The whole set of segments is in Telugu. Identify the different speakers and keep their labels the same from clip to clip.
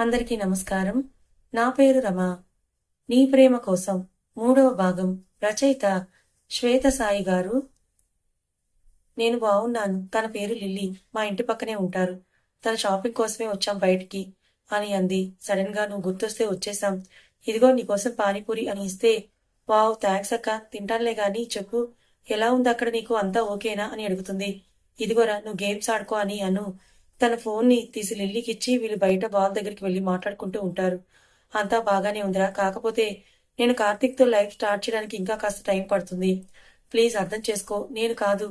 Speaker 1: అందరికీ నమస్కారం. నా పేరు రమ. నీ ప్రేమ కోసం మూడవ భాగం రచయిత శ్వేత సాయి గారు. నేను బాగున్నాను తన పేరు లిల్లీ. మా ఇంటి పక్కనే ఉంటారు. తన షాపింగ్ కోసమే వచ్చాం బయటికి. అని అంది. సడన్గా నువ్వు గుర్తొస్తే వచ్చేసాం ఇదిగో నీకోసం పానీపూరి అని ఇస్తే. వావ్ థ్యాంక్స్ అక్క. తింటానులే గాని చెప్పు. ఎలా ఉంది అక్కడ నీకు? అంతా ఓకేనా? అని అడుగుతుంది. ఇదిగోరా నువ్వు గేమ్స్ ఆడుకో అని అను. తన ఫోన్ని తీసి లిల్లీకి ఇచ్చి వీళ్ళు బయట బాల్ దగ్గరికి వెళ్ళి మాట్లాడుకుంటూ ఉంటారు. అంతా బాగానే ఉందిరా. కాకపోతే నేను కార్తీక్తో లైఫ్ స్టార్ట్ చేయడానికి ఇంకా కాస్త టైం పడుతుంది. ప్లీజ్ అర్థం చేసుకో. నేను కాదు.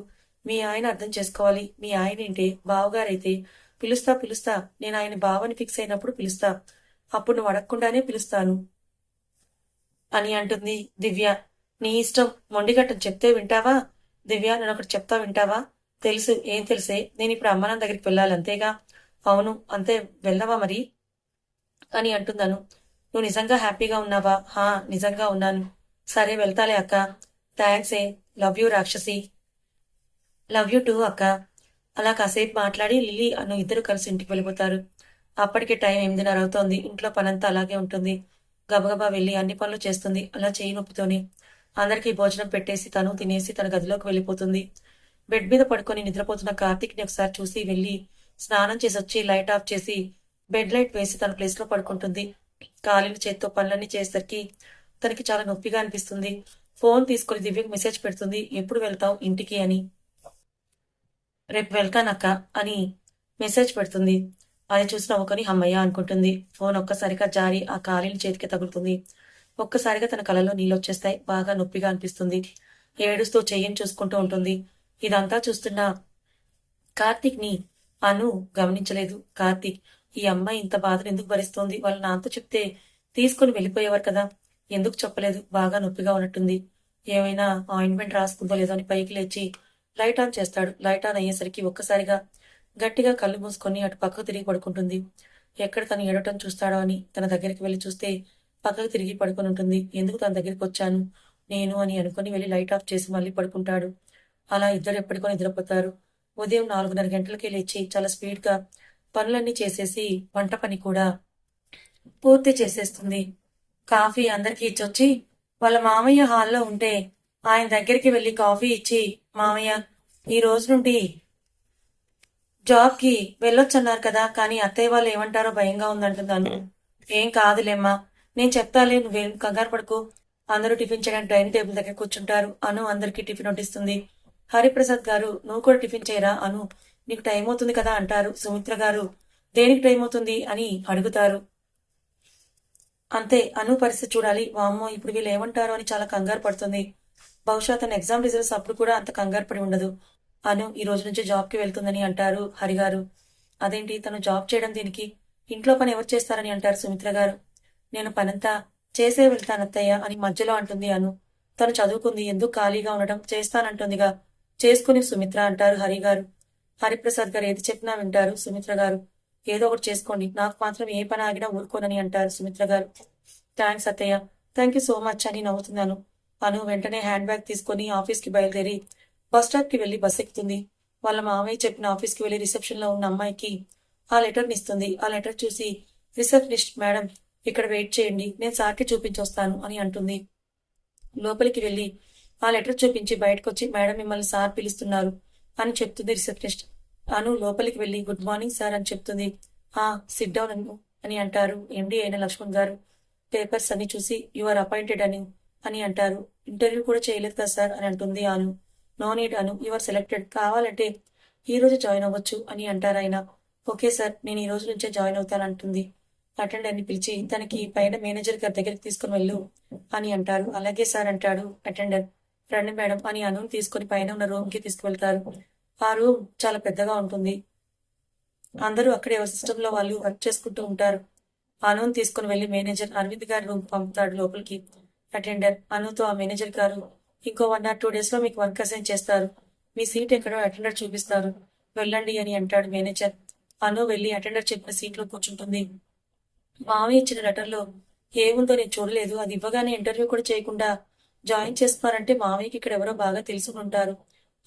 Speaker 1: మీ ఆయన అర్థం చేసుకోవాలి. మీ ఆయన ఏంటే? బావగారైతే పిలుస్తా పిలుస్తా. నేను ఆయన బావని ఫిక్స్ అయినప్పుడు పిలుస్తా. అప్పుడు నువ్వు అడగకుండానే పిలుస్తాను. అని అంటుంది దివ్య. నీ ఇష్టం మొండిగట్టం చెప్తే వింటావా? దివ్య నేను ఒకటి చెప్తా వింటావా? తెలుసు ఏం తెలిసే? నేను ఇప్పుడు అమ్మ నాన్న దగ్గరికి వెళ్ళాలి అంతేగా? అవును అంతే వెళ్ళవా మరి? అని అంటున్నాను. నువ్వు నిజంగా హ్యాపీగా ఉన్నావా? హా నిజంగా ఉన్నాను. సరే వెళ్తాలే అక్క. థ్యాంక్స్ ఏ. లవ్ యూ రాక్షసి. లవ్ యూ టూ అక్క. అలా కాసేపు మాట్లాడి లిల్లీ అను ఇద్దరు కలిసి ఇంటికి వెళ్ళిపోతారు. అప్పటికి టైం ఎనిమిదిన్నర అవుతోంది. ఇంట్లో పనంతా అలాగే ఉంటుంది. గబగబా వెళ్ళి అన్ని పనులు చేస్తుంది అలా చేయి నొప్పితోనే. అందరికీ భోజనం పెట్టేసి తను తినేసి తన గదిలోకి వెళ్ళిపోతుంది. బెడ్ మీద పడుకొని నిద్రపోతున్న కార్తీక్ని ఒకసారి చూసి వెళ్ళి స్నానం చేసి వచ్చి లైట్ ఆఫ్ చేసి బెడ్ లైట్ వేసి తన ప్లేస్లో పడుకుంటుంది. కాలిన చేత్తో పనులన్నీ చేసేసరికి తనకి చాలా నొప్పిగా అనిపిస్తుంది. ఫోన్ తీసుకొని దివ్యకు మెసేజ్ పెడుతుంది. ఎప్పుడు వెళ్తావు? ఇంటికి అని. రేపు వెళ్తానక్క అని మెసేజ్ పెడుతుంది. అది చూసిన ఒకని అమ్మయ్య అనుకుంటుంది. ఫోన్ ఒక్కసారిగా జారి ఆ కాలిన చేతికి తగులుతుంది. ఒక్కసారిగా తన కలలో నీళ్ళు వచ్చేస్తాయి. బాగా నొప్పిగా అనిపిస్తుంది. ఏడుస్తూ చెయ్యని చూసుకుంటూ ఉంటుంది. ఇదంతా చూస్తున్న కార్తీక్ని అను గమనించలేదు. కార్తీక్ ఈ అమ్మాయి ఇంత బాధను ఎందుకు భరిస్తోంది? వాళ్ళ నాన్నతో చెప్తే తీసుకుని వెళ్ళిపోయేవారు కదా. ఎందుకు చెప్పలేదు? బాగా నొప్పిగా ఉన్నట్టుంది. ఏమైనా ఆయింట్మెంట్ రాసుకుందో లేదో అని పైకి లేచి లైట్ ఆన్ చేస్తాడు. లైట్ ఆన్ అయ్యేసరికి ఒక్కసారిగా గట్టిగా కళ్ళు మూసుకొని అటు పక్కకు తిరిగి పడుకుంటుంది. ఎక్కడ తను ఏడటం చూస్తాడో అని తన దగ్గరికి వెళ్ళి చూస్తే పక్కకు తిరిగి పడుకొని ఉంటుంది. ఎందుకు తన దగ్గరికి వచ్చాను? నేను అని అనుకుని వెళ్ళి లైట్ ఆఫ్ చేసి మళ్ళీ పడుకుంటాడు. అలా ఇద్దరు ఎప్పటికో నిద్రపోతారు. ఉదయం నాలుగున్నర గంటలకి లేచి చాలా స్పీడ్గా పనులన్నీ చేసేసి వంట పని కూడా పూర్తి చేసేస్తుంది. కాఫీ అందరికీ ఇచ్చొచ్చి వాళ్ళ మామయ్య హాల్లో ఉంటే ఆయన దగ్గరికి వెళ్ళి కాఫీ ఇచ్చి మామయ్య ఈ రోజు నుండి జాబ్కి వెళ్ళొచ్చన్నారు కదా కానీ అత్తయ్య వాళ్ళు ఏమంటారో భయంగా ఉందంటున్నాను. ఏం కాదులేమ్మా నేను చెప్తాలే నువ్వేం కంగారు పడుకో. అందరూ టిఫిన్ చేయడానికి డైనింగ్ టేబుల్ దగ్గర కూర్చుంటారు. అను అందరికీ టిఫిన్ వడ్డిస్తుంది. హరిప్రసాద్ గారు నువ్వు కూడా టిఫిన్ చేయరా అను. నీకు టైం అవుతుంది కదా అంటారు సుమిత్ర గారు. దేనికి టైం అవుతుంది అని అడుగుతారు. అంతే అను పరిస్థితి చూడాలి. వామ్మో ఇప్పుడు వీళ్ళు ఏమంటారో అని చాలా కంగారు పడుతుంది. బహుశా తన ఎగ్జామ్ రిజల్ట్స్ అప్పుడు కూడా అంత కంగారు పడి ఉండదు. అను ఈ రోజు నుంచి జాబ్కి వెళ్తుందని అంటారు హరిగారు. అదేంటి తను జాబ్ చేయడం దీనికి? ఇంట్లో పని ఎవరు చేస్తారని అంటారు సుమిత్ర గారు. నేను పనంతా చేసే వెళ్తాను అత్తయ్య అని మధ్యలో అంటుంది అను. తను చదువుకుంది ఎందుకు ఖాళీగా ఉండటం? చేస్తానంటుందిగా. చేసుకుని సుమిత్ర అంటారు హరి గారు. హరిప్రసాద్ గారు ఏది చెప్పినా వింటారు. సుమిత్ర గారు ఏదో ఒకటి చేసుకోండి. నాకు మాత్రం ఏ పని ఆగినా ఊరుకోనని అంటారు సుమిత్ర గారు. థ్యాంక్స్ అత్తయ్య. థ్యాంక్ యూ సో మచ్ అని నవ్వుతున్నాను. అను వెంటనే హ్యాండ్ బ్యాగ్ తీసుకుని ఆఫీస్కి బయలుదేరి బస్ స్టాప్కి కి వెళ్ళి బస్ ఎక్కుతుంది. వాళ్ళ మామయ్య చెప్పిన ఆఫీస్కి వెళ్ళి వెళ్ళి రిసెప్షన్లో ఉన్న అమ్మాయికి ఆ లెటర్ ఇస్తుంది ఆ లెటర్ చూసి రిసెప్షనిస్ట్ మేడం ఇక్కడ వెయిట్ చేయండి. నేను సార్కి చూపించొస్తాను అని అంటుంది. లోపలికి వెళ్ళి ఆ లెటర్ చూపించి బయటకు వచ్చి మేడం మిమ్మల్ని సార్ పిలుస్తున్నారు అని చెప్తుంది రిసెప్షనిస్ట్. అను లోపలికి వెళ్ళి గుడ్ మార్నింగ్ సార్ అని చెప్తుంది. ఆ సిట్ డౌన్ అను అని అంటారు ఎండి అయిన లక్ష్మణ్ గారు. పేపర్స్ అన్ని చూసి యు ఆర్ అపాయింటెడ్ అని అని అంటారు. ఇంటర్వ్యూ కూడా చేయలేదు కదా సార్ అని అంటుంది Anu. No need Anu your selected. కావాలంటే ఈ రోజు జాయిన్ అవ్వచ్చు అని అంటారు ఆయన. ఓకే సార్ నేను ఈ రోజు నుంచే జాయిన్ అవుతాను అంటుంది. అటెండర్ని పిలిచి తనకి పైన మేనేజర్ గారి దగ్గరికి తీసుకుని వెళ్ళు అని అంటారు. అలాగే సార్ అంటాడు అటెండర్. రండి మేడం అని అను తీసుకుని పైన ఉన్న రూమ్కి తీసుకువెళ్తారు. ఆ రూమ్ చాలా పెద్దగా ఉంటుంది. అందరూ అక్కడే సిస్టమ్లో వాళ్ళు వర్క్ చేసుకుంటూ ఉంటారు. అనుని తీసుకుని వెళ్ళి మేనేజర్ అరవింద్ గారి రూమ్ పంపుతాడు లోపలికి. అటెండర్ అనుతో ఆ మేనేజర్ గారు ఇంకో వన్ ఆర్ టూ డేస్లో మీకు వర్క్ అసైన్ చేస్తారు. మీ సీట్ ఎక్కడో అటెండర్ చూపిస్తారు. వెళ్ళండి అని అంటాడు మేనేజర్ అను వెళ్ళి అటెండర్ చెప్పిన సీట్లో కూర్చుంటుంది. మావి ఇచ్చిన లెటర్లో ఏముందో నేను చూడలేదు. అది ఇవ్వగానే ఇంటర్వ్యూ కూడా చేయకుండా జాయిన్ చేస్తున్నారంటే మామయ్యకి ఇక్కడ ఎవరో బాగా తెలుసుకుంటారు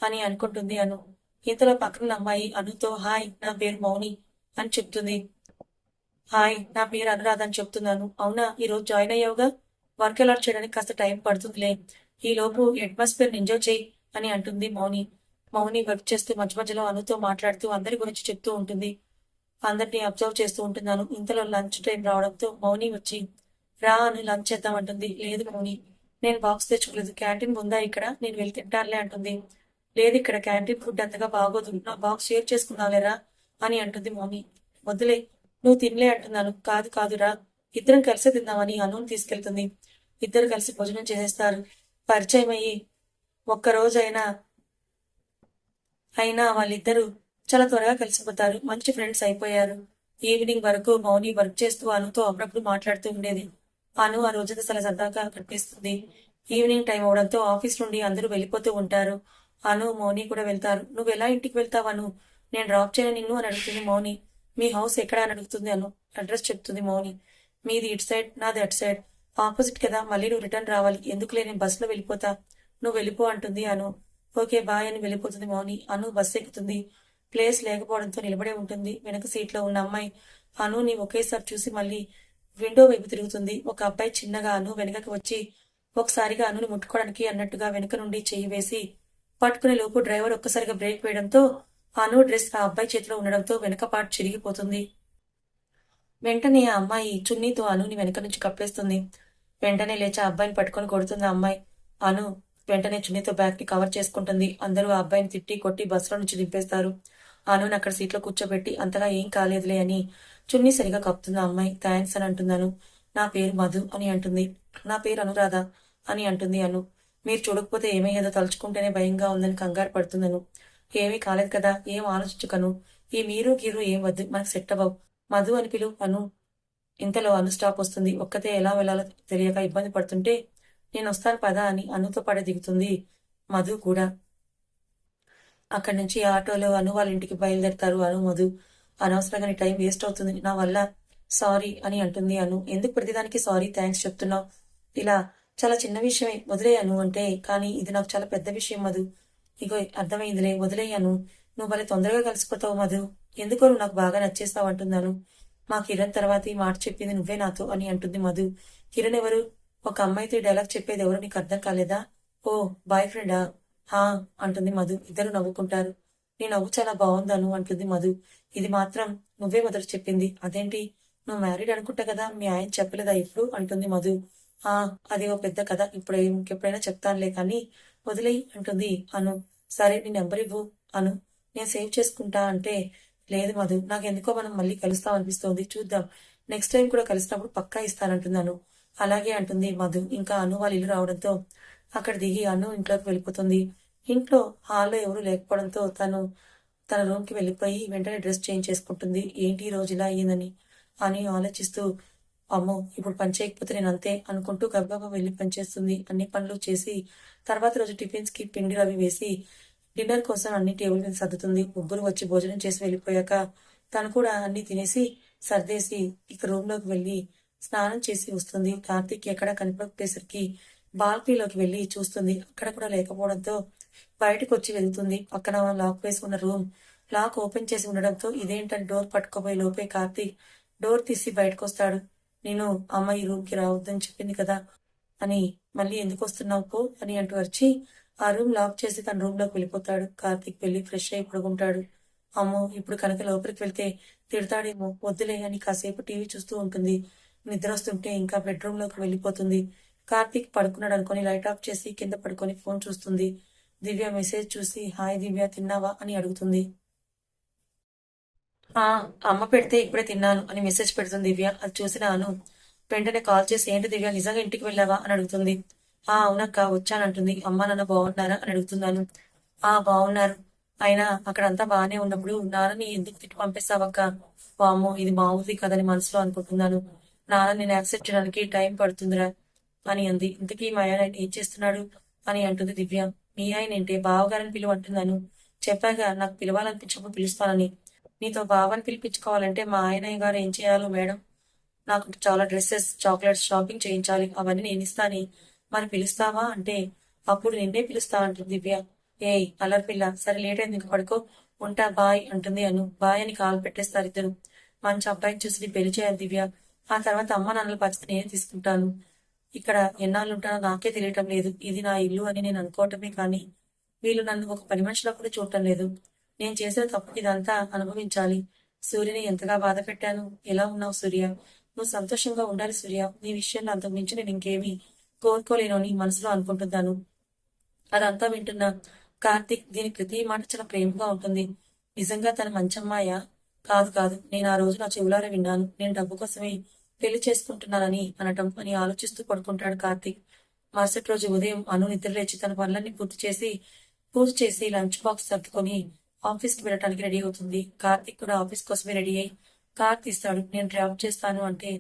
Speaker 1: అని అనుకుంటుంది అను. ఇంతలో పక్కన అమ్మాయి అనుతో హాయ్ నా పేరు మౌని అని చెప్తుంది. హాయ్ నా పేరు అనురాధ అని చెప్తున్నాను అవునా ఈ రోజు జాయిన్ అయ్యావుగా? వర్క్ అలాట్ చేయడానికి కాస్త టైం పడుతుందిలే. ఈ లోపు అట్మాస్ఫియర్ ఎంజాయ్ చేయి అని అంటుంది మౌని. మౌని వర్క్ చేస్తూ మధ్య మధ్యలో అనుతో మాట్లాడుతూ అందరి గురించి చెప్తూ ఉంటుంది. అందరినీ అబ్జర్వ్ చేస్తూ ఉంటున్నాను. ఇంతలో లంచ్ టైం రావడంతో మౌని వచ్చి రా అని లంచ్ చేద్దామంటుంది లేదు మౌని నేను బాక్స్ తెచ్చుకోలేదు. క్యాంటీన్ ఉందా ఇక్కడ? నేను వెళ్ళి తింటానులే అంటుంది. లేదు ఇక్కడ క్యాంటీన్ ఫుడ్ అంతగా బాగోదు. నా బాక్స్ షేర్ చేసుకుందాంలేరా అని అంటుంది మమ్మీ వద్దులే నువ్వు తినలే అంటున్నాను. కాదు కాదురా. ఇద్దరం కలిసి తిందామని అనుని తీసుకెళ్తుంది. ఇద్దరు కలిసి భోజనం చేసేస్తారు. పరిచయం అయ్యి ఒక్కరోజైనా అయినా వాళ్ళిద్దరూ చాలా త్వరగా కలిసిపోతారు. మంచి ఫ్రెండ్స్ అయిపోయారు. ఈవినింగ్ వరకు మౌని వర్క్ చేస్తూ అనుతో అప్పుడప్పుడు మాట్లాడుతూ ఉండేది. అను ఆ రోజంతా చాలా సరదాగా కనిపిస్తుంది. ఈవినింగ్ టైం అవడంతో ఆఫీస్ నుండి అందరూ వెళ్ళిపోతూ ఉంటారు. అను మౌని కూడా వెళ్తారు. నువ్వు ఎలా ఇంటికి వెళ్తావు అను? నేను డ్రాప్ చేయను నిన్ను అని అడుగుతుంది మౌని. మీ హౌస్ ఎక్కడ? అని అడుగుతుంది అను. అడ్రస్ చెప్తుంది మౌని. మీది ఇటు సైడ్ నాది అటు సైడ్. ఆపోజిట్ కదా మళ్ళీ నువ్వు రిటర్న్ రావాలి. ఎందుకులే నేను బస్సులో వెళ్ళిపోతా? నువ్వు వెళ్ళిపో అంటుంది అను. ఓకే బాయ్ అని వెళ్ళిపోతుంది మౌని. అను బస్సు ఎక్కుతుంది. ప్లేస్ లేకపోవడంతో నిలబడే ఉంటుంది. వెనక సీట్లో ఉన్న అమ్మాయి అనుని ఒకేసారి చూసి మళ్ళీ విండో వైపు తిరుగుతుంది. ఒక అబ్బాయి చిన్నగా అను వెనుకకు వచ్చి ఒకసారిగా అనుని ముట్టుకోవడానికి అన్నట్టుగా వెనక నుండి చెయ్యి వేసి పట్టుకునే లోపు డ్రైవర్ ఒక్కసారిగా బ్రేక్ వేయడంతో అను డ్రెస్ ఆ అబ్బాయి చేతిలో ఉండడంతో వెనుక పాటు చిరిగిపోతుంది. వెంటనే ఆ అమ్మాయి చున్నీతో అనుని వెనక నుంచి కప్పేస్తుంది. వెంటనే లేచి ఆ అబ్బాయిని పట్టుకొని కొడుతుంది ఆ అమ్మాయి. అను వెంటనే చున్నీతో బ్యాగ్ని కవర్ చేసుకుంటుంది. అందరూ ఆ అబ్బాయిని తిట్టి కొట్టి బస్సులో నుంచి దింపేస్తారు. అనుని అక్కడ సీట్లో కూర్చోబెట్టి అంతగా ఏం కాలేదులే అని చున్నీ సరిగా కప్పుతుంది ఆ అమ్మాయి? థ్యాంక్స్ అని అంటున్నాను. నా పేరు మధు అని అంటుంది. నా పేరు అనురాధ అని అంటుంది అను. మీరు చూడకపోతే ఏమయ్యేదో తలుచుకుంటేనే భయంగా ఉందని కంగారు పడుతున్నాను ఏమీ కాలేదు కదా ఏం ఆలోచించుకను. ఈ మీరు గీరు ఏం వద్దు మనకు సెట్ అవ్వవు. మధు అని పిలు అను. ఇంతలో అను స్టాప్ వస్తుంది. ఒక్కతే ఎలా వెళ్ళాలో తెలియక ఇబ్బంది పడుతుంటే నేను వస్తాను పదా అని అనుతో పడ దిగుతుంది మధు కూడా. అక్కడి నుంచి ఆటోలో అను వాళ్ళ ఇంటికి బయలుదేరతారు అను మధు. అనవసరంగా నీ టైం వేస్ట్ అవుతుంది. నా వల్ల సారీ అని అంటుంది అను. ఎందుకు ప్రతిదానికి సారీ థ్యాంక్స్ చెప్తున్నావు? ఇలా చాలా చిన్న విషయమే. వదిలేయను అంటే కానీ ఇది నాకు చాలా పెద్ద విషయం మధు. ఇగో అర్థమైందిలే. వదిలేయను నువ్వు భలే తొందరగా కలిసిపోతావు మధు. ఎందుకో నువ్వు నాకు బాగా నచ్చేస్తావు అంటున్నాను మా కిరణ్ తర్వాత ఈ మాట చెప్పింది నువ్వే నాతో అని అంటుంది మధు. కిరణ్ ఎవరు? ఒక అమ్మాయితో డైలాగ్ చెప్పేది ఎవరు నీకు అర్థం కాలేదా? ఓ బాయ్ ఫ్రెండా హా అంటుంది మధు. ఇద్దరు నవ్వుకుంటారు. నీ నవ్వు చాలా బాగుందను అంటుంది మధు. ఇది మాత్రం నువ్వే మొదట చెప్పింది. అదేంటి? నువ్వు మ్యారీడ్ అనుకుంటా కదా మీ ఆయన చెప్పలేదా ఇప్పుడు అంటుంది మధు. ఆ అది ఓ పెద్ద కథ. ఇప్పుడు ఇంకెప్పుడైనా చెప్తానులే కానీ వదిలేయి అంటుంది అను. సరే నీ నెంబర్ ఇవ్వు అను. నేను సేవ్ చేసుకుంటా అంటే లేదు మధు. నాకు ఎందుకో మనం మళ్ళీ కలుస్తాం అనిపిస్తోంది. చూద్దాం. నెక్స్ట్ టైం కూడా కలిసినప్పుడు పక్కా ఇస్తానంటున్నాను అలాగే అంటుంది మధు. ఇంకా అను వాళ్ళ ఇల్లు రావడంతో అక్కడ దిగి అను ఇంట్లోకి వెళ్ళిపోతుంది. ఇంట్లో హాల్లో ఎవరు లేకపోవడంతో తను తన రూమ్కి వెళ్ళిపోయి వెంటనే డ్రెస్ చేంజ్ చేసుకుంటుంది. ఏంటి ఈ రోజు ఇలా అయ్యిందని? అని ఆలోచిస్తూ అమ్మో ఇప్పుడు పని చేయకపోతే నేను అంతే అనుకుంటూ గబగబా వెళ్ళి పనిచేస్తుంది అన్ని పనులు చేసి తర్వాత రోజు టిఫిన్స్కి పిండి రవి వేసి డిన్నర్ కోసం అన్ని టేబుల్ మీద సర్దుతుంది. ముగ్గురు వచ్చి భోజనం చేసి వెళ్ళిపోయాక తను కూడా అన్ని తినేసి సర్దేసి ఇక రూమ్లోకి వెళ్ళి స్నానం చేసి వస్తుంది. కార్తీక్ ఎక్కడ కనిపించేసరికి బాల్కనీలోకి వెళ్ళి చూస్తుంది. అక్కడ కూడా లేకపోవడంతో బయటకు వచ్చి వెళ్తుంది. పక్కన లాక్ వేసి ఉన్న రూమ్ లాక్ ఓపెన్ చేసి ఉండడంతో ఇదేంటని డోర్ పట్టుకోబోయే లోపే కార్తీక్ డోర్ తీసి బయటకు వస్తాడు నేను అమ్మ ఈ రూమ్కి రావద్దని చెప్పింది కదా అని మళ్ళీ ఎందుకు వస్తున్నావు పో అని అంటూ వచ్చి ఆ రూమ్ లాక్ చేసి తన రూమ్లోకి వెళ్ళిపోతాడు. కార్తీక్ వెళ్ళి ఫ్రెష్ అయి పడుకుంటాడు. అమ్మో ఇప్పుడు కనుక లోపలికి వెళ్తే తిడతాడేమో వద్దులే అని కాసేపు టీవీ చూస్తూ ఉంటుంది. నిద్ర వస్తుంటే ఇంకా బెడ్రూమ్లోకి వెళ్ళిపోతుంది. కార్తీక్ పడుకున్నాడు అనుకుని లైట్ ఆఫ్ చేసి కింద పడుకొని ఫోన్ చూస్తుంది. దివ్య మెసేజ్ చూసి హాయ్ దివ్య తిన్నావా? అని అడుగుతుంది. ఆ అమ్మ పెడితే ఇప్పుడే తిన్నాను అని మెసేజ్ పెడుతుంది దివ్య. అది చూసిన అను వెంటనే కాల్ చేసి ఏంటి దివ్య నిజంగా ఇంటికి వెళ్ళావా? అని అడుగుతుంది. ఆ అవునక్క వచ్చానంటుంది. అమ్మ నాన్న బాగున్నారా? అని అడుగుతున్నాను. ఆ బాగున్నారు. అయినా అక్కడంతా బాగానే ఉన్నప్పుడు నాన్నని ఎందుకు తిట్టి పంపిస్తావక్క వామో ఇది బాగుంది కదని మనసులో అనుకుంటున్నాను. నాన్న నేను యాక్సెప్ట్ చేయడానికి టైం పడుతుందిరా అని అంది. ఇంతకీ మా ఆయన ఏం చేస్తున్నాడు? అని అంటుంది దివ్య. మీ ఆయన ఏంటి? బావగారని పిలువ అంటున్నాను చెప్పాగా. నాకు పిలవాలనిపించినప్పుడు పిలుస్తానని. నీతో బావని పిలిపించుకోవాలంటే మా ఆయన గారు ఏం చేయాలో మేడం? నాకు చాలా డ్రెస్సెస్ చాక్లెట్స్ షాపింగ్ చేయించాలి. అవన్నీ నేను ఇస్తాని. మరి పిలుస్తావా అంటే అప్పుడు నిన్నే పిలుస్తా అంటుంది దివ్య. ఏయ్ అల్లరి పిల్ల. సరే లేట్ అయింది ఇంక పడుకో. ఉంటా బాయ్ అంటుంది అను. బాయ్ అని కాల్ పెట్టేస్తారు ఇద్దరు. మంచి అబ్బాయిని చూసి పెళ్ళి చేయాలి దివ్య. ఆ తర్వాత అమ్మ నాన్నల పరిస్థితి నేను తీసుకుంటాను. ఇక్కడ ఎన్నాళ్ళు ఉంటానో నాకే తెలియటం లేదు. ఇది నా ఇల్లు అని నేను అనుకోవటమే కానీ వీళ్ళు నన్ను ఒక పని మనిషిలో కూడా చూడటం లేదు. నేను చేసిన తప్పు ఇదంతా అనుభవించాలి. సూర్యని ఎంతగా బాధ పెట్టాను? ఎలా ఉన్నావు సూర్య? నువ్వు సంతోషంగా ఉండాలి సూర్య. నీ విషయంలో అంతకు మించి నేను ఇంకేమీ కోరుకోలేను అని మనసులో అనుకుంటున్నాను. అదంతా వింటున్నా కార్తీక్ దీని ప్రతి మాట చాలా ప్రేమగా ఉంటుంది. నిజంగా తన మంచమ్మాయ? కాదు కాదు. నేను ఆ రోజు నా చెవులారా విన్నాను. నేను డబ్బు కోసమే పెళ్ళి చేసుకుంటున్నానని అనటం అని ఆలోచిస్తూ పడుకుంటాడు కార్తీక్. మరుసటి రోజు ఉదయం అను నిద్రలేచి తన పనులన్నీ పూర్తి చేసి పూజ చేసి లంచ్ బాక్స్ సర్దుకొని ఆఫీస్కి వెళ్ళడానికి రెడీ అవుతుంది. కార్తీక్ కూడా ఆఫీస్ కోసమే రెడీ అయి కార్ తీస్తాడు. నేను డ్రాప్ చేస్తాను అంటే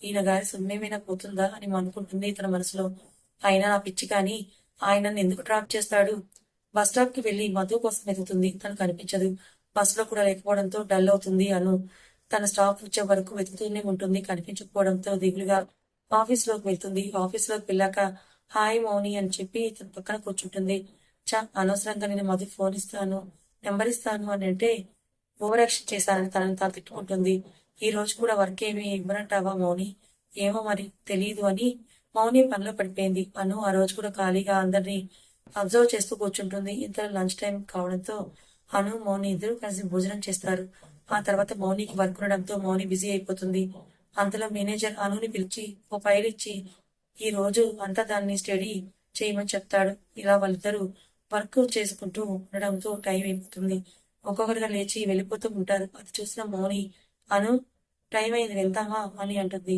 Speaker 1: ఈయన గారి సొమ్మేమైనా పోతుందా అని అనుకుంటుంది తన మనసులో. అయినా నా పిచ్చి కానీ ఆయన ఎందుకు డ్రాప్ చేస్తాడు? బస్ స్టాప్కి వెళ్ళి మధు కోసం వెతుకుతుంది. తనకు కనిపించదు బస్సులో కూడా లేకపోవడంతో డల్ అవుతుంది అను. తన స్టాఫ్ వచ్చే వరకు వెతుకుతూనే ఉంటుంది. కనిపించకపోవడంతో దిగులుగా ఆఫీస్లోకి వెళ్తుంది. ఆఫీస్లోకి వెళ్ళాక హాయ్ మౌని అని చెప్పి తన పక్కన కూర్చుంటుంది. చా అనవసరంగా నేను మధు ఫోన్ ఇస్తాను నెంబర్ ఇస్తాను అని అంటే ఓవర్ యాక్షన్ చేశానని తనని తాను తిట్టుకుంటుంది ఈ రోజు కూడా వర్క్ ఏమి ఇవ్వనంటావా మౌని? ఏమో మరి తెలియదు అని మౌని పనిలో పడిపోయింది. అను ఆ రోజు కూడా ఖాళీగా అందరినీ అబ్జర్వ్ చేస్తూ కూర్చుంటుంది. ఇంతలో లంచ్ టైం కావడంతో అను మౌని ఇద్దరు కలిసి భోజనం చేస్తారు. ఆ తర్వాత మౌనికి వర్క్ ఉండడంతో మౌని బిజీ అయిపోతుంది. అంతలో మేనేజర్ అనుని పిలిచి ఓ ఫైల్ ఇచ్చి ఈ రోజు అంతా దాన్ని స్టడీ చేయమని చెప్తాడు. ఇలా వాళ్ళిద్దరూ వర్క్ చేసుకుంటూ ఉండడంతో టైం అయిపోతుంది. ఒక్కొక్కరిగా లేచి వెళ్ళిపోతూ ఉంటారు. అది చూసిన మౌని అను టైం అయింది వెళ్తామా అని అంటుంది.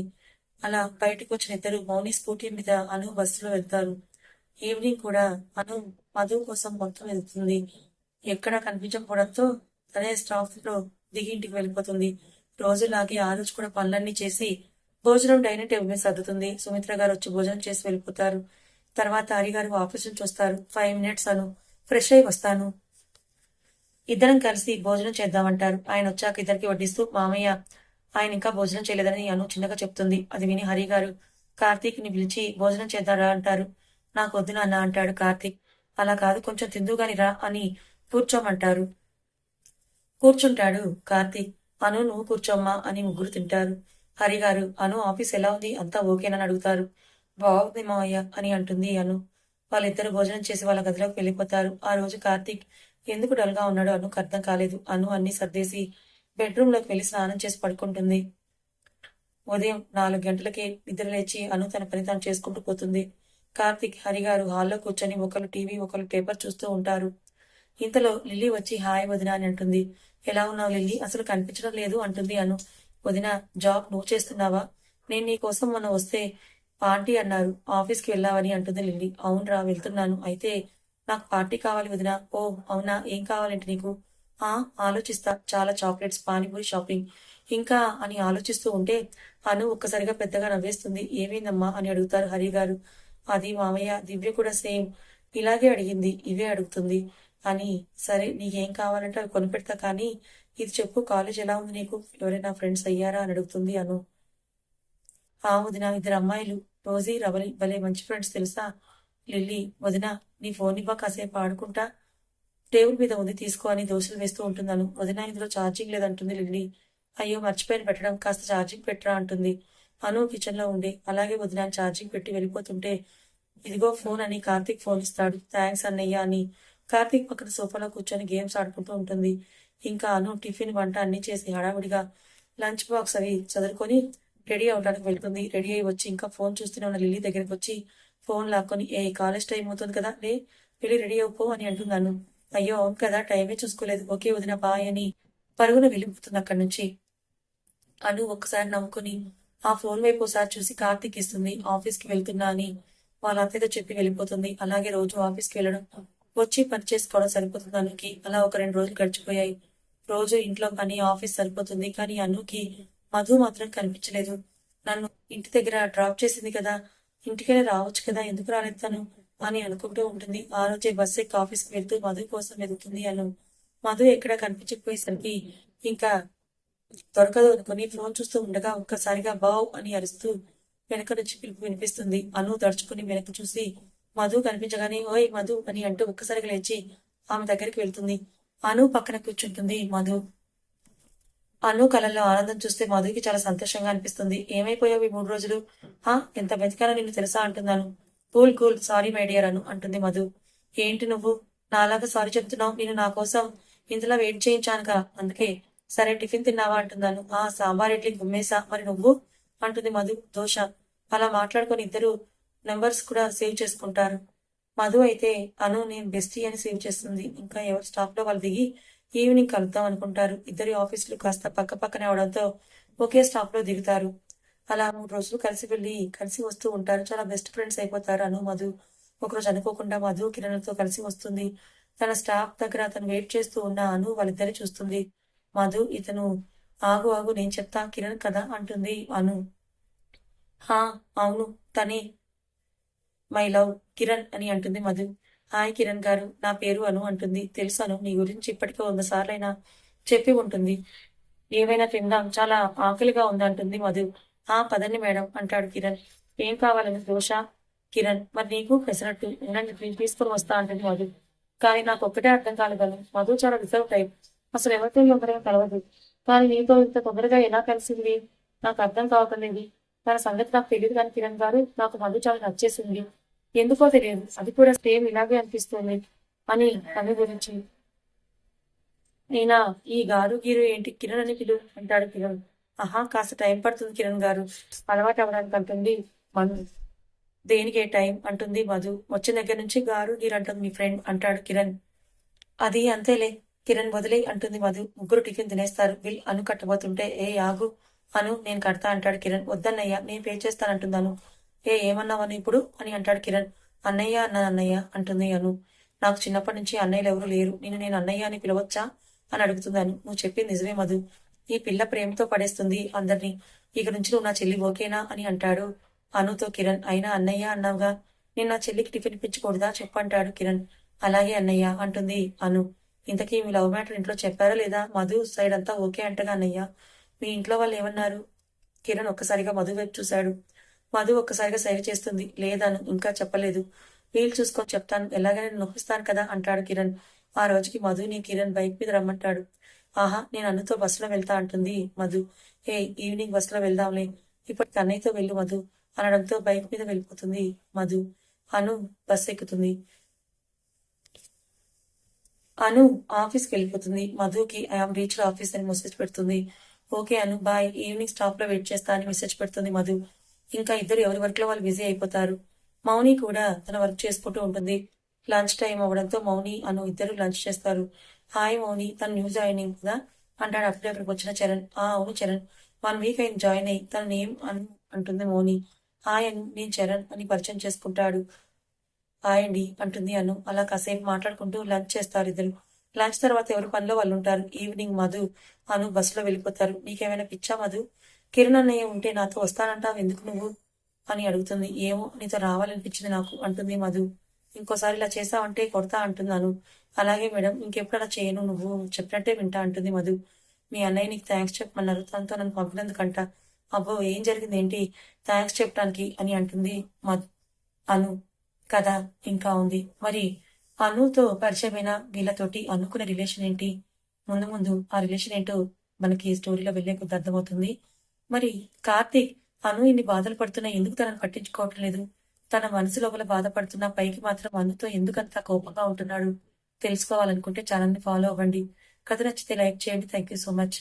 Speaker 1: అలా బయటకు వచ్చిన ఇద్దరు మౌని స్కూటీ మీద అను బస్సులో వెళ్తారు. ఈవినింగ్ కూడా అను మధు కోసం మొత్తం వెళ్తుంది. ఎక్కడా కనిపించకపోవడంతో తనే స్టాఫ్లో దిగి ఇంటికి వెళ్ళిపోతుంది. రోజులాగే ఆ రోజు కూడా పనులన్నీ చేసి భోజనం డైనింగ్ టేబుల్ మీద సర్దుతుంది. సుమిత్ర గారు వచ్చి భోజనం చేసి వెళ్ళిపోతారు. తర్వాత హరిగారు ఆఫీస్ నుంచి వస్తారు. ఫైవ్ మినిట్స్ అను ఫ్రెష్ అయి వస్తాను. ఇద్దరం కలిసి భోజనం చేద్దామంటారు. ఆయన వచ్చాక ఇద్దరికి వడ్డిస్తూ మామయ్య ఆయన ఇంకా భోజనం చేయలేదని అను చిన్నగా చెప్తుంది. అది విని హరి గారు కార్తీక్ని పిలిచి భోజనం చేద్దారా అంటారు. నాకు వద్దు నాన్న అంటాడు కార్తీక్. అలా కాదు కొంచెం తిందుగాని రా అని కూర్చోమంటారు. కూర్చుంటాడు కార్తీక్ అను నువ్వు కూర్చోమ్మా అని ముగ్గురు తింటారు. హరిగారు అను ఆఫీస్ ఎలా ఉంది? అంతా ఓకేనని అడుగుతారు. బాగుంది మావయ్య అని అంటుంది అను. వాళ్ళిద్దరు భోజనం చేసి వాళ్ళ గదిలోకి వెళ్ళిపోతారు. ఆ రోజు కార్తీక్ ఎందుకు డల్గా ఉన్నాడో అనుకు అర్థం కాలేదు. అను అన్ని సర్దేసి బెడ్రూమ్లోకి వెళ్ళి స్నానం చేసి పడుకుంటుంది. ఉదయం నాలుగు గంటలకి నిద్ర లేచి అను తన పని తాను చేసుకుంటూ పోతుంది. కార్తీక్ హరిగారు హాల్లో కూర్చొని ఒకరు టీవీ ఒకరు పేపర్ చూస్తూ ఉంటారు. ఇంతలో లిల్లీ వచ్చి హాయ్ వదిన అని అంటుంది. ఎలా ఉన్నావు లిల్లీ? అసలు కనిపించడం లేదు అంటుంది అను. వదిన జాబ్ నువ్వు చేస్తున్నావా? నేను నీ కోసం మొన్న వస్తే పార్టీ అన్నారు. ఆఫీస్కి వెళ్ళావని అంటుంది లిల్లీ. అవునరా వెళ్తున్నాను. అయితే నాకు పార్టీ కావాలి వదిన. ఓ అవునా? ఏం కావాలంటే నీకు? ఆ ఆలోచిస్తా. చాలా చాక్లెట్స్ పానీపూరి షాపింగ్. ఇంకా అని ఆలోచిస్తూ ఉంటే అను ఒక్కసారిగా పెద్దగా నవ్వేస్తుంది. ఏమైందమ్మా? అని అడుగుతారు హరి గారు అది మామయ్య దివ్య కూడా సేమ్. ఇలాగే అడిగింది. ఇవే అడుగుతుంది. అని సరే నీకేం కావాలంటే అవి కొనిపెడతా కానీ ఇది చెప్పు కాలేజ్ ఎలా ఉంది నీకు? ఎవరైనా ఫ్రెండ్స్ అయ్యారా అని అడుగుతుంది అను. ఆ వదిన ఇద్దరు అమ్మాయిలు రోజీ రవలి భలే మంచి ఫ్రెండ్స్ తెలుసా? లిల్లీ వదిన నీ ఫోన్ ఇవ్వ కాసేపు ఆడుకుంటా. టేబుల్ మీద ఉంది తీసుకో అని దోశలు వేస్తూ ఉంటున్నాను వదిన ఇందులో ఛార్జింగ్ లేదంటుంది లిల్లీ. అయ్యో మర్చిపోయిన పెట్టడం కాస్త ఛార్జింగ్ పెట్టరా అంటుంది. అను కిచెన్లో ఉండి అలాగే వదిన ఛార్జింగ్ పెట్టి వెళ్ళిపోతుంటే ఇదిగో ఫోన్ అని కార్తీక్ ఫోన్ ఇస్తాడు. థ్యాంక్స్ అన్నయ్య అని. కార్తీక్ పక్కన సోఫాలో కూర్చొని గేమ్స్ ఆడుకుంటూ ఉంటుంది. ఇంకా అను టిఫిన్ వంట అన్ని చేసి హడావిడిగా లంచ్ బాక్స్ అవి చదువుకొని రెడీ అవడానికి వెళ్తుంది. రెడీ అయ్యి వచ్చి ఇంకా ఫోన్ చూస్తూనే ఉన్న లిల్లీ దగ్గరికి వచ్చి ఫోన్ లాక్కొని ఏ కాలేజ్ టైం అవుతుంది కదా? లే వెళ్ళి రెడీ అయిపో అని అంటున్నాను అయ్యో అవును కదా టైమే చూసుకోలేదు. ఓకే వదిన బాయ్ అని పరుగున వెళ్ళిపోతుంది అక్కడి నుంచి. అను ఒక్కసారి నవ్వుకుని ఆ ఫోన్ వైపు ఒకసారి చూసి కార్తీక్ ఇస్తుంది. ఆఫీస్కి వెళ్తున్నా అని వాళ్ళ అత్తయ్యతో చెప్పి వెళ్ళిపోతుంది. అలాగే రోజు ఆఫీస్కి వెళ్ళడం వచ్చి పని చేసుకోవడం సరిపోతుంది అనుకి. అలా ఒక రెండు రోజులు గడిచిపోయాయి. రోజు ఇంట్లో పని ఆఫీస్ సరిపోతుంది కానీ అనుకి మధు మాత్రం కనిపించలేదు. నన్ను ఇంటి దగ్గర డ్రాప్ చేసింది కదా ఇంటికెళ్ళి రావచ్చు కదా ఎందుకు రాలేదు తను అని అనుకుంటూ ఉంటుంది. ఆ రోజే బస్సు ఎక్కి ఆఫీస్కి వెళ్తూ మధు కోసం వెతుకుతుంది అను. మధు ఎక్కడ కనిపించకపోయేసరికి ఇంకా దొరకదు అనుకుని ఫోన్ చూస్తూ ఉండగా ఒక్కసారిగా బావ్ అని అరుస్తూ వెనక నుంచి పిలుపు వినిపిస్తుంది. అను తడుచుకుని వెనక్కి చూసి మధు కనిపించగానే ఓయ్ మధు అని అంటూ ఒక్కసారిగా లేచి ఆమె దగ్గరికి వెళ్తుంది. అను పక్కన కూర్చుంటుంది మధు. అను కళల్లో ఆనందం చూస్తే మధుకి చాలా సంతోషంగా అనిపిస్తుంది. ఏమైపోయావు ఈ మూడు రోజులు? హా ఎంత బతికానో నిన్ను తెలుసా అంటున్నాను. Cool cool sorry my dear Anu అంటుంది మధు. ఏంటి నువ్వు? నాలాగా సారీ చెప్తున్నావు. నేను నా కోసం ఇంతలా వెయిట్ చేయించానుగా అందుకే సరే టిఫిన్ తిన్నావా అంటున్నాను. ఆ సాంబార్ ఇడ్లీ గుమ్మేసా. మరి నువ్వు? అంటుంది మధు. దోష అలా మాట్లాడుకొని ఇద్దరు నెంబర్స్ కూడా సేవ్ చేసుకుంటారు. మధు అయితే అను నేను బెస్టీ అని సేవ్ చేస్తుంది. ఇంకా ఎవరు స్టాఫ్లో వాళ్ళు దిగి ఈవినింగ్ కలుద్దాం అనుకుంటారు. ఇద్దరి ఆఫీసులు కాస్త పక్క పక్కనే అవడంతో ఒకే స్టాఫ్లో దిగుతారు. అలా మూడు రోజులు కలిసి వెళ్ళి కలిసి వస్తూ ఉంటారు. చాలా బెస్ట్ ఫ్రెండ్స్ అయిపోతారు అను మధు. ఒకరోజు అనుకోకుండా మధు కిరణ్తో కలిసి వస్తుంది. తన స్టాఫ్ దగ్గర అతను వెయిట్ చేస్తూ ఉన్న అను వాళ్ళిద్దరి చూస్తుంది. మధు ఇతను ఆగు ఆగు నేను చెప్తా కిరణ్ కదా అంటుంది అను. హా అవును తనే మై లవ్ కిరణ్ అని అంటుంది మధు. హాయ్ కిరణ్ గారు నా పేరు అను అంటుంది. తెలుసాను నీ గురించి ఇప్పటికే వంద సార్లైనా చెప్పి ఉంటుంది. ఏమైనా తిందాం చాలా ఆకలిగా ఉందంటుంది మధు. ఆ పదండి మేడం అంటాడు కిరణ్. ఏం కావాలని దోశ? కిరణ్ మరి నీకు పెసరట్టు ఉండండి నేను తీసుకుని వస్తా అంటుంది మధు. కానీ నాకు ఒక్కటే అర్థం కాలేదని. మధు చాలా రిజర్వ్ టైప్ అసలు ఎవరితో ఎవరైనా కలవదు. కానీ నీతో ఇంత తొందరగా ఎలా కలిసింది? నాకు అర్థం కావట్లేదు తన సంగతి నాకు తెలియదు కానీ కిరణ్ గారు నాకు మధు చాలా నచ్చేసింది. ఎందుకో తెలియదు. అది కూడా సేమ్ ఇలాగే అనిపిస్తుంది అని తన గురించి. నేనా? ఈ గారు గీరు ఏంటి? కిరణ్ అని పిలు అంటాడు కిరణ్. ఆహా కాస్త టైం పడుతుంది కిరణ్ గారు. అలవాటు అవ్వడానికి అంటుంది దేనికి ఏ టైం? అంటుంది మధు. వచ్చిన దగ్గర నుంచి గారు గీరు అంటుంది మీ ఫ్రెండ్ అంటాడు కిరణ్. అది అంతేలే. కిరణ్ వదిలే అంటుంది మధు. ముగ్గురు టిఫిన్ తినేస్తారు. బిల్ అను కట్టబోతుంటే ఏ ఆగు. అను నేను కడతా అంటాడు కిరణ్. వద్దన్నయ్య నేను పే చేస్తానంటున్నాను. ఏ ఏమన్నావను ఇప్పుడు? అని అంటాడు కిరణ్. అన్నయ్య అన్న అన్నయ్య అంటుంది అను. నాకు చిన్నప్పటి నుంచి అన్నయ్యలు ఎవరు లేరు. నేను నేను అన్నయ్య అని పిలవచ్చా? అని అడుగుతున్నాను. నువ్వు చెప్పింది నిజమే మధు. ఈ పిల్ల ప్రేమతో పడేస్తుంది అందరినీ. ఇక నుంచి నువ్వు నా చెల్లి ఓకేనా? అని అంటాడు అనుతో కిరణ్. అయినా అన్నయ్య అన్నావుగా నేను నా చెల్లికి టిఫిన్ ఇప్పించకూడదా? చెప్పంటాడు కిరణ్. అలాగే అన్నయ్య అంటుంది అను. ఇంతకీ మీ లవ్ మ్యాటర్ ఇంట్లో చెప్పారా లేదా? మధు సైడ్ అంతా ఓకే అంటగా అన్నయ్య. మీ ఇంట్లో వాళ్ళు ఏమన్నారు కిరణ్ ఒక్కసారిగా మధు వైపు చూశాడు. మధు ఒక్కసారిగా సైగ చేస్తుంది. లేదాను ఇంకా చెప్పలేదు. వీలు చూసుకొని చెప్తాను. ఎలాగైనా నొప్పిస్తాను కదా అంటాడు కిరణ్. ఆ రోజుకి మధుని కిరణ్ బైక్ మీద రమ్మంటాడు. ఆహా నేను అన్నతో బస్సులో వెళ్తా అంటుంది మధు. ఏ ఈవినింగ్ బస్సులో వెళ్దాంలే. ఇప్పటికి అన్నయ్యతో వెళ్ళు మధు అనడంతో బైక్ మీద వెళ్ళిపోతుంది మధు. అను బస్ ఎక్కుతుంది. అను ఆఫీస్కి వెళ్ళిపోతుంది. మధుకి ఐఆమ్ రీచ్ ఆఫీస్ అని మెసేజ్ పెడుతుంది. Okay Anu bye. ఈవినింగ్ స్టాప్లో వెయిట్ చేస్తా అని మెసేజ్ పెడుతుంది మధు. ఇంకా ఇద్దరు ఎవరి వర్క్లో వాళ్ళు బిజీ అయిపోతారు. మౌని కూడా తన వర్క్ చేసుకుంటూ ఉంటుంది. లంచ్ టైం అవ్వడంతో మౌని అను ఇద్దరు లంచ్ చేస్తారు. హాయ్ మౌని తన న్యూ జాయినింగ్ కదా? అంటాడు అప్పుడే అక్కడికి వచ్చిన చరణ్. ఆ అవును చరణ్. వన్ వీక్ అయింది జాయిన్ అయ్యి. తన నేమ్ అని అంటుంది మౌని. హాయ్ అను నేను చరణ్ అని పరిచయం చేసుకుంటాడు. హాయ్ అండి అంటుంది అను. అలా కాసేపు మాట్లాడుకుంటూ లంచ్ చేస్తారు ఇద్దరు. లంచ్ తర్వాత ఎవరి పనిలో వాళ్ళు ఉంటారు. ఈవినింగ్ మధు అను బస్సులో వెళ్ళిపోతారు. నీకేమైనా పిచ్చా మధు? కిరణ్ అన్నయ్య ఉంటే నాతో వస్తానంటావు ఎందుకు నువ్వు? అని అడుగుతుంది. ఏమో నీతో రావాలనిపించింది నాకు అంటుంది మధు. ఇంకోసారి ఇలా చేసావంటే కొడతా అంటున్నాను అలాగే మేడం ఇంకెప్పుడు అలా చేయను నువ్వు? చెప్పినట్టే వింటా అంటుంది మధు. మీ అన్నయ్య నీకు థ్యాంక్స్ చెప్పమన్నారు. తనతో నన్ను పంపినందుకంట. అబ్బో ఏం జరిగింది ఏంటి థ్యాంక్స్ చెప్పడానికి అని అంటుంది మధు అను. కథ ఇంకా ఉంది. మరి అనుతో పరిచయమైన వీళ్ళతోటి అనుకున్న రిలేషన్ ఏంటి? ముందు ముందు ఆ రిలేషన్ ఏంటో మనకి స్టోరీలో వెళ్ళే కొద్ది అర్థమవుతుంది. మరి కార్తీక్ అను ఇన్ని బాధలు పడుతున్నా ఎందుకు తనను పట్టించుకోవటం లేదు? తన మనసు లోపల బాధపడుతున్నా పైకి మాత్రం అనుతో ఎందుకంత కోపంగా ఉంటున్నాడు? తెలుసుకోవాలనుకుంటే ఛానల్ని ఫాలో అవ్వండి. కథ నచ్చితే లైక్ చేయండి. Thank you so much